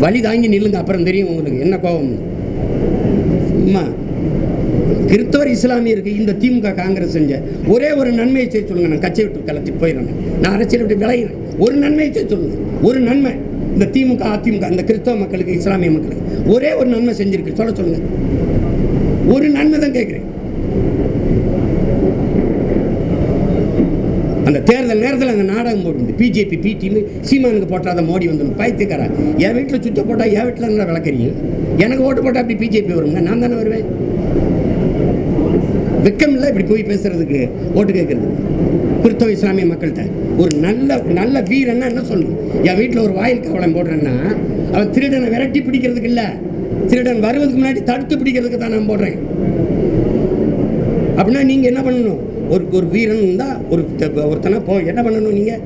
வழி தாங்கி நில்லுங்க அப்புறம் தெரியும் உங்களுக்கு. என்ன கோபம்? சும்மா கிறிஸ்தவர் இஸ்லாமியருக்கு இந்த திமுக காங்கிரஸ் செஞ்ச. ஒரே ஒரு நன்மையை செய்ய சொல்லுங்க நான் கட்சி விட்டு கலத்தி போயிடுறேன். நான் அரசியல் விட்டு விளையிறேன் ஒரு நன்மையை செய்ய சொல்லுங்க. ஒரு நன்மை. இந்த திமுக அதிமுக இந்த கிறிஸ்தவ மக்களுக்கு இஸ்லாமிய மக்களுக்கு. ஒரே ஒரு நன்மை செஞ்சிருக்கு. சொல்ல சொல்லுங்க. ஒரு நன்மை தான் கேட்குறேன். அந்த தேர்தல் நேரத்தில் அந்த நாடகம் போட்டு பிஜேபி பி டீம் சீமானுக்கு போட்டாத மோடி வந்து பயத்துக்காரா என் வீட்டில் சுத்த போட்டால் என் வீட்டில் இருந்தால் விளக்குறீங்க? எனக்கு ஓட்டு போட்டால் அப்படி பிஜேபி வருங்க நான் தானே வருவேன். வெக்கம் இல்லை இப்படி போய் பேசுறதுக்கு ஓட்டு கேட்கறது கிறிஸ்தவ இஸ்லாமிய மக்கள்கிட்ட ஒரு நல்ல நல்ல வீரன்னா என்ன சொல்லணும்? என் வீட்டில் ஒரு வாயில் கவலம் போடுறேன்னா அவன் திருடனை விரட்டி பிடிக்கிறதுக்கு இல்லை. திருடன் வருவதுக்கு முன்னாடி தடுத்து பிடிக்கிறதுக்கு தான் நான் போடுறேன். அப்படின்னா நீங்கள் என்ன பண்ணணும்? ஒரு ஒரு வீரன் இருந்தால் ஒரு ஒருத்தனை போ என்ன பண்ணணும் நீங்கள்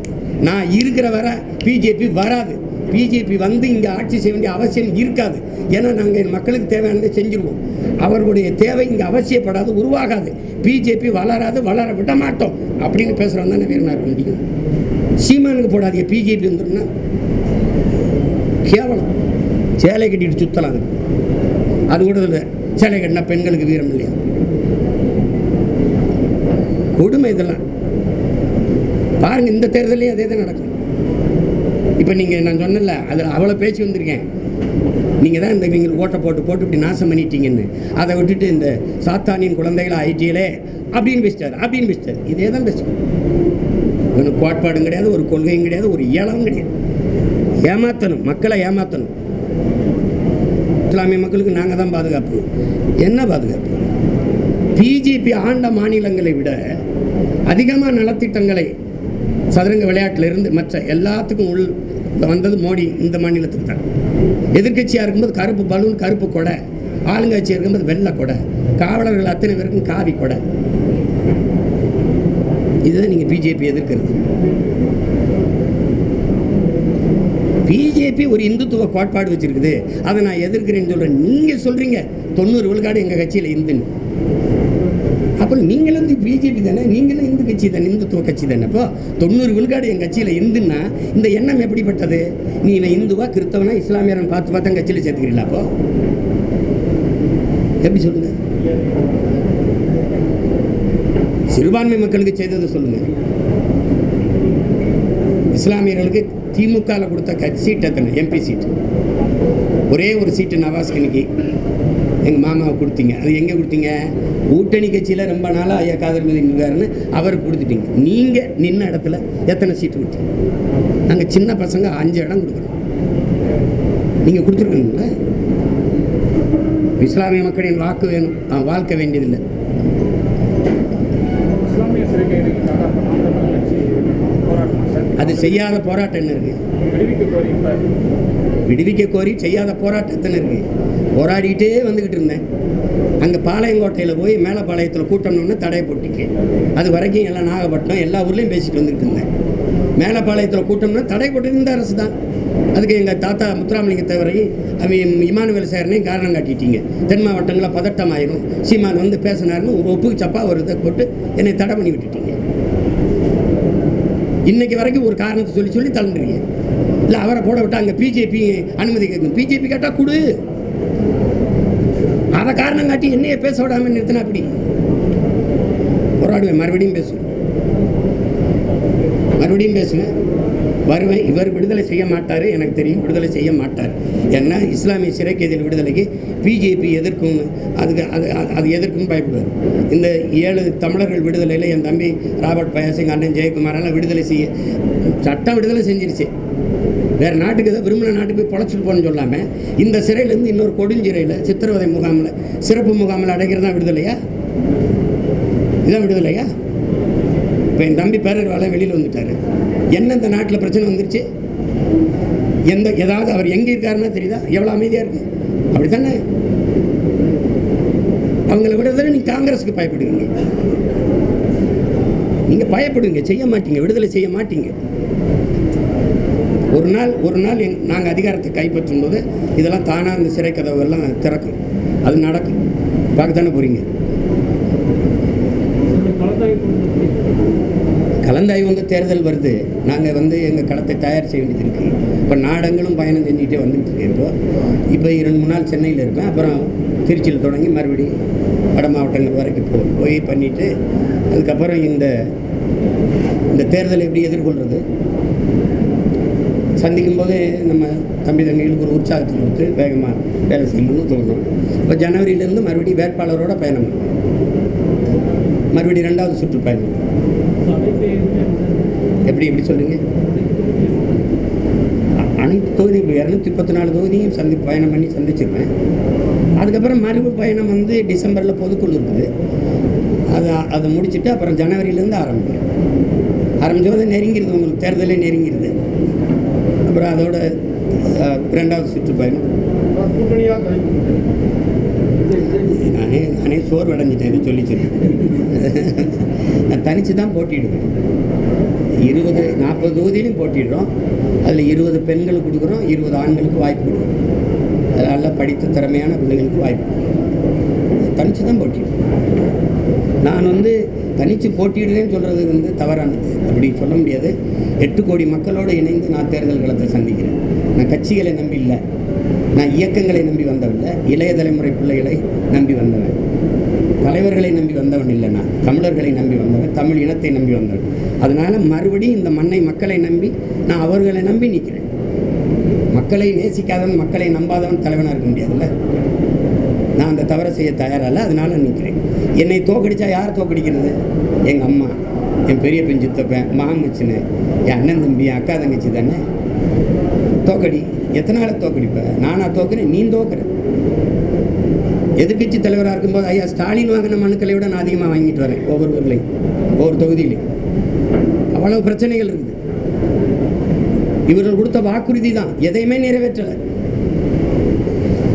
நான் இருக்கிற வர பிஜேபி வராது. பிஜேபி வந்து இங்கே ஆட்சி செய்ய வேண்டிய அவசியம் இருக்காது. ஏன்னா நாங்கள் மக்களுக்கு தேவையானதை செஞ்சுருவோம். அவர்களுடைய தேவை இங்கே அவசியப்படாது உருவாகாது. பிஜேபி வளராது வளர விட மாட்டோம். அப்படின்னு பேசுகிறவங்க தானே வீரனாக இருக்க முடியும். சீமானுக்கு போடாதீங்க. பிஜேபி வந்துடும்னா கேவலம். சேலை கட்டிட்டு சுற்றலாம் அது அது கூட இல்லை. சேலை கட்டினா பெண்களுக்கு வீரம் இல்லையா? கொடுமை இதெல்லாம். பாருங்க இந்த தேர்தலையும் அதே தான் நடக்கும். இப்போ நீங்கள் நான் சொன்னல அதில் அவ்வளோ பேச்சு வந்திருக்கேன். நீங்கள் தான் இந்த நீங்கள் ஓட்டை போட்டு போட்டு இப்படி நாசம் பண்ணிட்டீங்கன்னு. அதை விட்டுட்டு இந்த சாத்தானின் குழந்தைகளை ஐடியிலே அப்படின்னு பேசிட்டார் அப்படின்னு பேசிட்டார் இதே தான் பேசுவோம் ஒன்று கோட்பாடும் கிடையாது ஒரு கொள்கையும் கிடையாது ஒரு இயலமும் கிடையாது. ஏமாத்தணும் மக்களை ஏமாத்தணும். இஸ்லாமிய மக்களுக்கு நாங்கள் தான் பாதுகாப்பு. என்ன பாதுகாப்பு? பிஜேபி ஆண்ட மாநிலங்களை விட அதிகமாக நலத்திட்டங்களை சதுரங்க விளையாட்டிலிருந்து மற்ற எல்லாத்துக்கும் உள் வந்தது மோடி இந்த மாநிலத்துக்கு தான். எதிர்க்கட்சியாக இருக்கும்போது கருப்பு பலூன் கருப்பு கொடை. ஆளுங்கட்சியாக இருக்கும்போது வெள்ளை கொடை. காவலர்கள் அத்தனை பேருக்கும் காவி கொடை. இதுதான் நீங்கள் பிஜேபி எதிர்க்கிறது. பிஜேபி ஒரு இந்துத்துவ கோட்பாடு வச்சிருக்குது. அதை நான் எதிர்க்கிறேன்னு சொல்கிறேன் நீங்கள் சொல்கிறீங்க தொண்ணூறு விழுக்காடு எங்கள் கட்சியில் இந்துன்னு. அப்போ நீங்களும் வந்து பிஜேபி தானே? நீங்களும் இந்து கட்சி தானே? இந்துத்துவ கட்சி தானே? அப்போ தொண்ணூறு விழுக்காடு என் கட்சியில் இந்துன்னா இந்த எண்ணம் எப்படிப்பட்டது? நீ நான் இந்துவா கிறிஸ்தவனா இஸ்லாமியரன் பார்த்து பார்த்தா கட்சியில் சேர்த்துக்கிறீங்களா அப்போ? எப்படி சொல்லுங்க? சிறுபான்மை மக்களுக்கு செய்ததை சொல்லுங்க. இஸ்லாமியர்களுக்கு திமுகவில் கொடுத்த கட்சி சீட் எத்தனை எம்பி சீட் ஒரே ஒரு சீட்டு நவாஸ் கனிக்கு எங்கள் மாமாவை கொடுத்தீங்க. அது எங்கே கொடுத்தீங்க? கூட்டணி கட்சியில் ரொம்ப நாளாக ஐயா காதல் மீது நின்றாருன்னு அவருக்கு கொடுத்துட்டீங்க. நீங்கள் நின்ன இடத்துல எத்தனை சீட்டு கொடுத்தீங்க? நாங்கள் சின்ன பசங்க அஞ்சு இடம் கொடுக்குறோம் நீங்கள் கொடுத்துருக்கீங்களா இஸ்லாமிய மக்களின் வாக்கு வேணும் நான் வாழ்க்கை வேண்டியதில்லை. போராட்டம் அது செய்யாத போராட்டம் என்ன இருக்குது விடுவிக்க கோரி செய்யாத போராட்டத்தின இருக்கு? போராடிக்கிட்டே வந்துக்கிட்டு இருந்தேன். அங்கே பாளையங்கோட்டையில் போய் மேலப்பாளையத்தில் கூட்டம்னு தடை போட்டிங்க அது வரைக்கும் எல்லாம் நாகப்பட்டினம் எல்லா ஊர்லேயும் பேசிட்டு வந்துக்கிட்டு இருந்தேன். மேலப்பாளையத்தில் கூட்டம்னா தடை போட்டது இந்த அரசு தான். அதுக்கு எங்கள் தாத்தா முத்துராமலிங்க தவிர அவன் இமானுவேல் சேரனையும் காரணம் காட்டிட்டீங்க. தென் மாவட்டங்களில் பதட்டம் ஆயிரும். சீமான் வந்து பேசினாருன்னு ஒரு ஒப்புக்கு சப்பா ஒரு இதை போட்டு என்னை தடை பண்ணி விட்டுட்டீங்க. இன்னைக்கு வரைக்கும் ஒரு காரணத்தை சொல்லி சொல்லி தள்ளுறீங்க இல்லை அவரை போட விட்டா அங்கே பிஜேபி அனுமதி கேட்கும். பிஜேபி கேட்டால் கொடு. அதை காரணம் காட்டி என்னைய பேச விடாம நிறுத்தினா அப்படி? போராடுவேன். மறுபடியும் பேசுவேன். மறுபடியும் பேசுவேன். வருவேன் இவர் விடுதலை செய்ய மாட்டார் எனக்கு தெரியும் விடுதலை செய்ய மாட்டார். ஏன்னா இஸ்லாமிய சிறை கைதிகள் விடுதலைக்கு பிஜேபி எதிர்க்கும் அதுக்கு அது அது- அது எதிர்க்கும் பயப்படுவார். இந்த ஏழு தமிழர்கள் விடுதலையில் என் தம்பி ராபர்ட் பயாசிங் அண்ணன் ஜெயக்குமாரெல்லாம் விடுதலை செய்ய சட்டம் விடுதலை செஞ்சிருச்சு. வேறு நாட்டுக்கு ஏதோ விரும்பின நாட்டுக்கு போய் பொழைச்சிட்டு போகணும்னு சொல்லாமல் இந்த சிறையிலேருந்து இன்னொரு கொடுஞ்சிறையில் சித்திரவதை முகாமில் சிறப்பு முகாமில் அடைக்கிறது தான் விடுதலையா? இதான் விடுதலையா? இப்போ என் தம்பி பேரர்வால வெளியில் வந்துட்டார். என்ன இந்த நாட்டில் பிரச்சனை வந்துருச்சு? எந்த ஏதாவது அவர் எங்கே இருக்காருன்னா தெரியுதா? எவ்வளோ அமைதியாக இருக்கு அப்படி தானே அவங்கள விடுதலை நீ காங்கிரஸுக்கு பயப்படுவீங்க. நீங்கள் பயப்படுங்க செய்ய மாட்டீங்க விடுதலை செய்ய மாட்டீங்க. ஒரு நாள் ஒரு நாள் எங் நாங்கள் அதிகாரத்தை கைப்பற்றும் போது இதெல்லாம் தானாக அந்த சிறை கதவுகள்லாம் திறக்கும். அது நடக்கும். பார்க்க தானே போகிறீங்க கலந்தாய்வு வந்து தேர்தல் வருது. நாங்கள் வந்து எங்கள் களத்தை தயார் செய்ய வேண்டியது இருக்குது இப்போ நாடங்களும் பயணம் செஞ்சுட்டே வந்துட்டு இருக்கோம் இப்போ இரண்டு மூணு நாள் சென்னையில் இருப்பேன் அப்புறம் திருச்சியில் தொடங்கி மறுபடி வட மாவட்டங்கள் வரைக்கும் போ போய் பண்ணிவிட்டு அதுக்கப்புறம் இந்த இந்த தேர்தலை எப்படி எதிர்கொள்கிறது சந்திக்கும் போது நம்ம தம்பி தங்கைகளுக்கு ஒரு உற்சாகத்தை கொடுத்து வேகமாக வேலை செய்யணும்னு தோணும். இப்போ ஜனவரியிலேருந்து மறுபடியும் வேட்பாளரோட பயணம். மறுபடியும் ரெண்டாவது சுற்றுப்பயணம் எப்படி எப்படி சொல்லுங்க அனைத்து தொகுதி இப்போ இரநூத்தி முப்பத்தி நாலு தொகுதியும் சந்தி பயணம் பண்ணி சந்திச்சிருப்பேன். அதுக்கப்புறம் மறுபு பயணம் வந்து டிசம்பரில் பொதுக்குழு இருக்குது. அதை அதை முடிச்சுட்டு அப்புறம் ஜனவரியிலேருந்து ஆரம்பிக்கும் ஆரம்பிச்சோது நெருங்கிருது உங்களுக்கு தேர்தலே நெருங்கிருது. அப்புறம் அதோட ரெண்டாவது சுற்றுப்பயணம் கூட்டணியாக நானே நானே சோர்வடைஞ்சிட்டேன் சொல்லி சொல்லி நான் தனித்து தான் போட்டியிடுவேன். இருபது நாற்பது தொகுதியிலையும் போட்டிடுறோம் அதில் இருபது பெண்களுக்கு கொடுக்குறோம் இருபது ஆண்களுக்கு வாய்ப்பு கொடுக்குறோம். அதில் நல்லா படித்த திறமையான பிள்ளைகளுக்கு வாய்ப்பு கொடுக்குறோம். தனித்து தான் போட்டிடுவேன் நான் வந்து தனித்து போட்டியிடுறேன்னு சொல்கிறது வந்து தவறானது. அப்படி சொல்ல முடியாது. எட்டு கோடி மக்களோடு இணைந்து நான் தேர்தல் களத்தை சந்திக்கிறேன். நான் கட்சிகளை நம்பி இல்லை. நான் இயக்கங்களை நம்பி வந்தவன் இளைய தலைமுறை பிள்ளைகளை நம்பி வந்தவன். தலைவர்களை நம்பி வந்தவன் இல்லை நான். தமிழர்களை நம்பி வந்தவன் தமிழ் இனத்தை நம்பி வந்தவன். அதனால் மறுபடியும் இந்த மண்ணை மக்களை நம்பி நான் அவர்களை நம்பி நிற்கிறேன். மக்களை நேசிக்காதவன் மக்களை நம்பாதவன் தலைவனாக இருக்க முடியாதுல்ல? நான் அந்த தவறை செய்ய தயாரில்ல அதனால நிற்கிறேன். என்னை தோக்கடிச்சா யார் தோக்கடிக்கிறது? எங்கள் அம்மா என் பெரிய பெண் சித்தப்பன் மாமிச்சின்னு என் அண்ணன் தம்பி என் அக்கா தங்கச்சி தானே? தோக்கடி. எத்தனை நாளை தோக்கடிப்ப நானா தோக்குறேன் நீ தோக்குற. எதிர்கட்சி தலைவராக இருக்கும்போது ஐயா ஸ்டாலின் வாங்கின மனுக்களை விட நான் அதிகமாக வாங்கிட்டு வரேன் ஒவ்வொரு ஊர்லையும் ஒவ்வொரு தொகுதியிலையும். அவ்வளவு பிரச்சனைகள் இருக்குது. இவர்கள் கொடுத்த வாக்குறுதி தான் எதையுமே நிறைவேற்றலை.